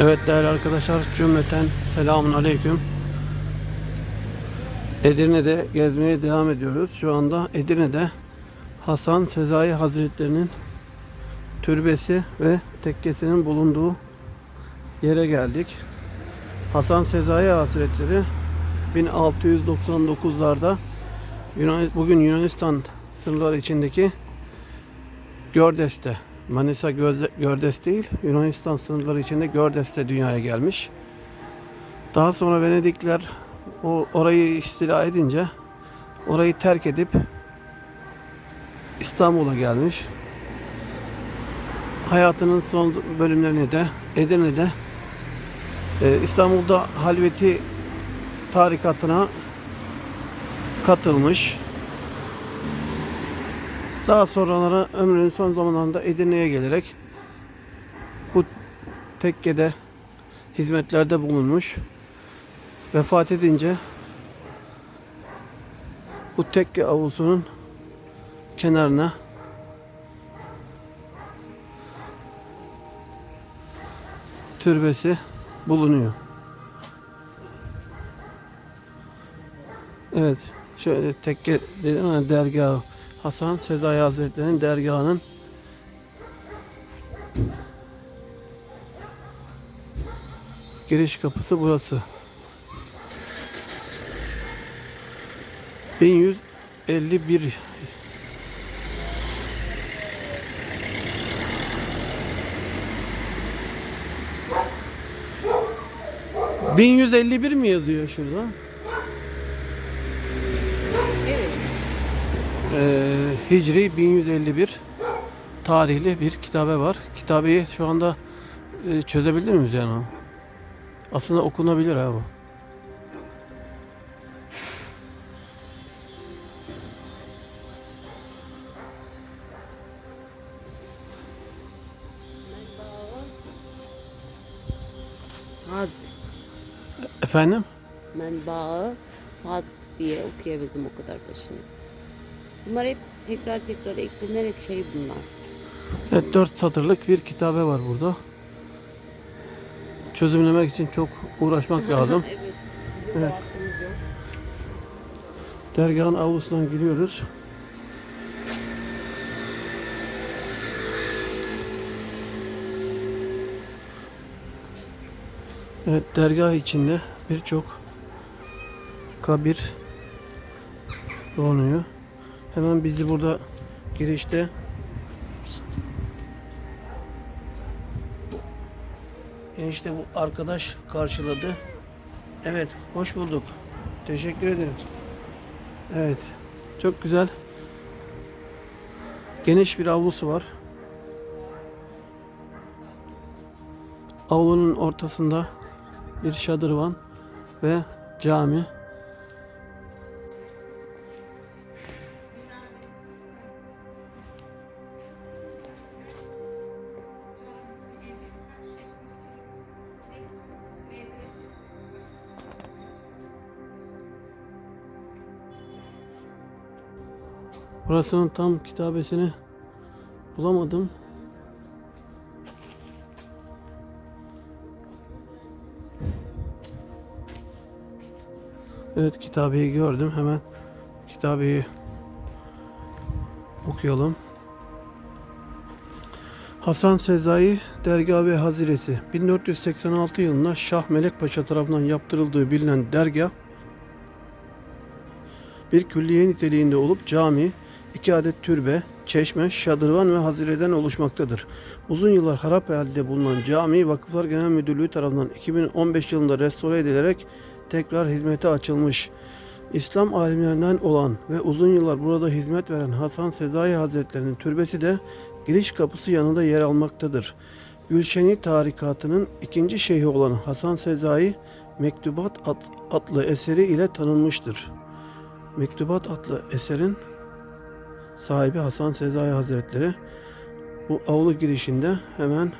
Evet değerli arkadaşlar cümleten selamun aleyküm. Edirne'de gezmeye devam ediyoruz. Şu anda Edirne'de Hasan Sezai Hazretleri'nin türbesi ve tekkesinin bulunduğu yere geldik. Hasan Sezai Hazretleri 1699'larda Yunan, bugün Yunanistan sınırları içindeki Gördes'te Manisa Gördes değil, Yunanistan sınırları içinde Gördes'te dünyaya gelmiş. Daha sonra Venedikler o orayı istila edince orayı terk edip İstanbul'a gelmiş. Hayatının son bölümlerini de Edirne'de e, İstanbul'da Halveti tarikatına katılmış. Daha sonraları ömrünün son zamanlarında Edirne'ye gelerek bu tekkede hizmetlerde bulunmuş. Vefat edince bu tekke avusunun kenarına türbesi bulunuyor. Evet, şöyle tekke dedim ama dergahı. Hasan Sezai Hazretleri'nin dergahının giriş kapısı burası. 1151 1151 mi yazıyor şurada? Ee, Hicri 1151 tarihli bir kitabe var. Kitabeyi şu anda e, çözebilir miyiz yani? Aslında okunabilir ha bu. Fad. Efendim? Menbaı Fad diye okuyabildim o kadar başını. Bunlar hep tekrar tekrar eklenerek şey bunlar. Evet 4 satırlık bir kitabe var burada. Çözümlemek için çok uğraşmak lazım. evet. Bizim Evet. de yok. Dergahın avlusundan giriyoruz. Evet dergah içinde birçok kabir bulunuyor. Hemen bizi burada girişte Pişt. enişte bu arkadaş karşıladı. Evet hoş bulduk. Teşekkür ederim. Evet. Çok güzel. Geniş bir avlusu var. Avlunun ortasında bir şadırvan ve cami. Burasının tam kitabesini bulamadım. Evet kitabeyi gördüm. Hemen kitabeyi okuyalım. Hasan Sezai Dergah ve Haziresi 1486 yılında Şah Melek Paşa tarafından yaptırıldığı bilinen dergah bir külliye niteliğinde olup cami, iki adet türbe, çeşme, şadırvan ve hazireden oluşmaktadır. Uzun yıllar harap halde bulunan cami Vakıflar Genel Müdürlüğü tarafından 2015 yılında restore edilerek tekrar hizmete açılmış. İslam alimlerinden olan ve uzun yıllar burada hizmet veren Hasan Sezai Hazretleri'nin türbesi de giriş kapısı yanında yer almaktadır. Gülşeni tarikatının ikinci şeyhi olan Hasan Sezai Mektubat ad- adlı eseri ile tanınmıştır. Mektubat adlı eserin sahibi Hasan Sezai Hazretleri bu avlu girişinde hemen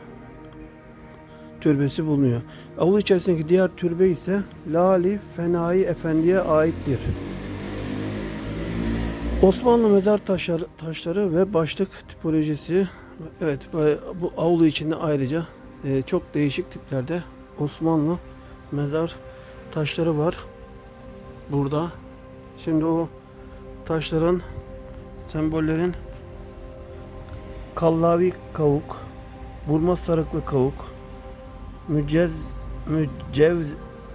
türbesi bulunuyor. Avlu içerisindeki diğer türbe ise Lali Fenai Efendi'ye aittir. Osmanlı mezar taşları, taşları ve başlık tipolojisi evet bu bu avlu içinde ayrıca Ee, çok değişik tiplerde Osmanlı mezar taşları var. Burada. Şimdi o taşların sembollerin kallavi kavuk, burma sarıklı kavuk, mücez, mücev,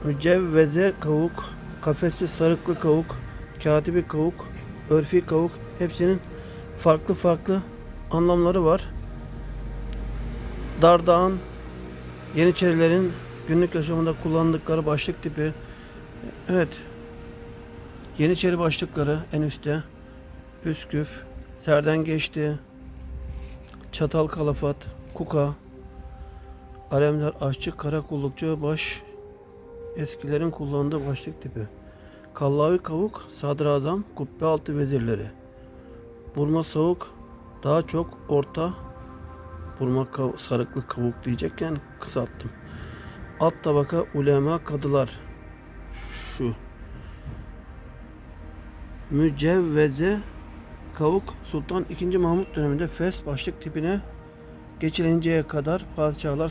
mücevveze kavuk, kafesli sarıklı kavuk, katibi kavuk, örfi kavuk hepsinin farklı farklı anlamları var. Dardağın, Yeniçerilerin günlük yaşamında kullandıkları başlık tipi. Evet. Yeniçeri başlıkları en üstte. Üsküf, Serden geçti. Çatal kalafat, kuka, alemdar, aşçı, karakullukçu, baş eskilerin kullandığı başlık tipi. Kallavi kavuk, sadrazam, kubbe altı vezirleri. Burma savuk, daha çok orta burma kav- sarıklı kavuk diyecekken kısalttım. Alt tabaka ulema kadılar. Şu. Mücevveze Kavuk Sultan II. Mahmut döneminde Fes başlık tipine geçilinceye kadar padişahlar,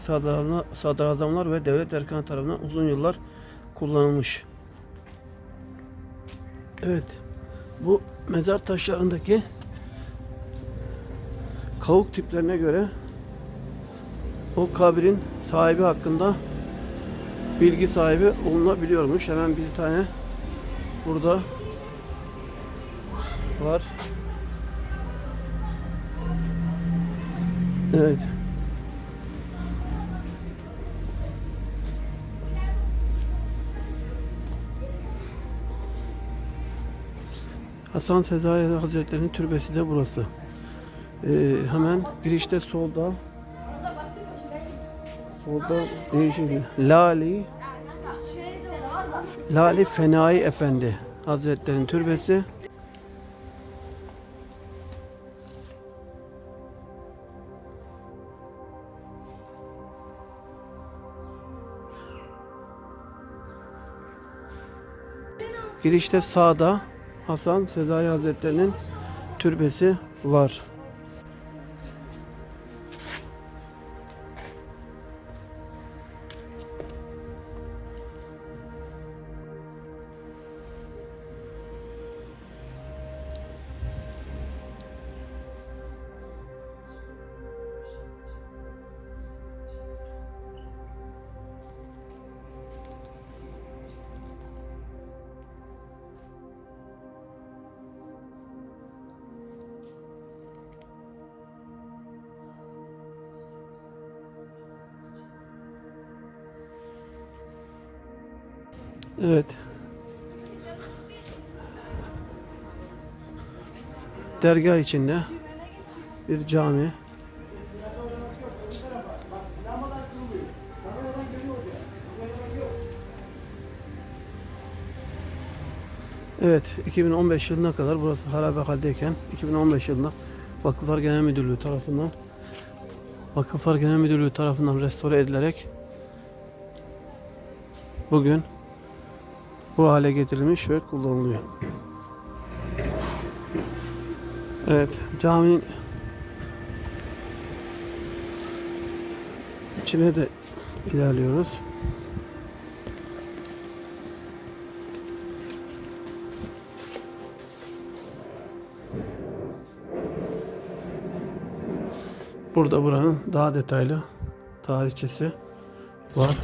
sadrazamlar, ve devlet erkanı tarafından uzun yıllar kullanılmış. Evet. Bu mezar taşlarındaki kavuk tiplerine göre o kabrin sahibi hakkında bilgi sahibi olunabiliyormuş. Hemen bir tane burada var. Evet. Hasan Sezai Hazretleri'nin türbesi de burası. Ee, hemen girişte solda solda değişik Lali Lali Fenai Efendi Hazretleri'nin türbesi. Girişte sağda Hasan Sezai Hazretleri'nin türbesi var. Evet. Dergah içinde bir cami. Evet, 2015 yılına kadar burası harabe haldeyken 2015 yılında Vakıflar Genel Müdürlüğü tarafından Vakıflar Genel Müdürlüğü tarafından restore edilerek bugün bu hale getirilmiş ve kullanılıyor. Evet, caminin içine de ilerliyoruz. Burada buranın daha detaylı tarihçesi var.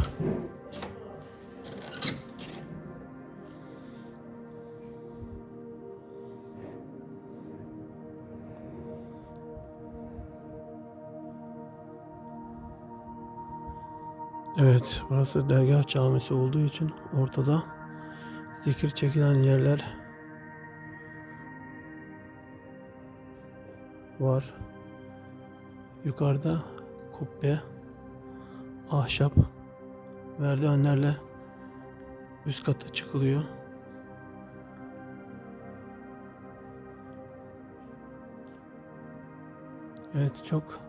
Evet, burası dergah camisi olduğu için ortada zikir çekilen yerler var. Yukarıda kubbe, ahşap merdivenlerle üst kata çıkılıyor. Evet çok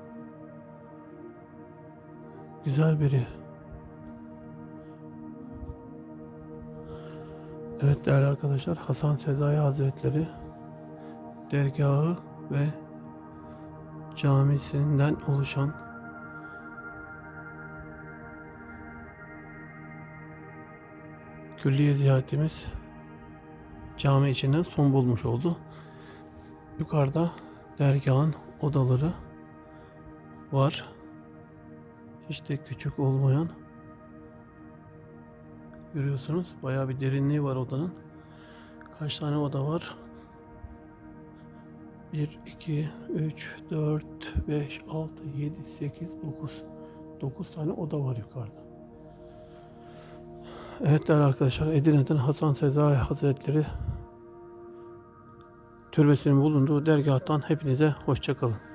güzel biri. Evet değerli arkadaşlar Hasan Sezai Hazretleri dergahı ve camisinden oluşan külliye ziyaretimiz cami içinden son bulmuş oldu. Yukarıda dergahın odaları var. Hiç de küçük olmayan görüyorsunuz bayağı bir derinliği var odanın. Kaç tane oda var? 1, 2, 3, 4, 5, 6, 7, 8, 9. 9 tane oda var yukarıda. Evet değerli arkadaşlar Edirne'den Hasan Sezai Hazretleri türbesinin bulunduğu dergahtan hepinize hoşçakalın.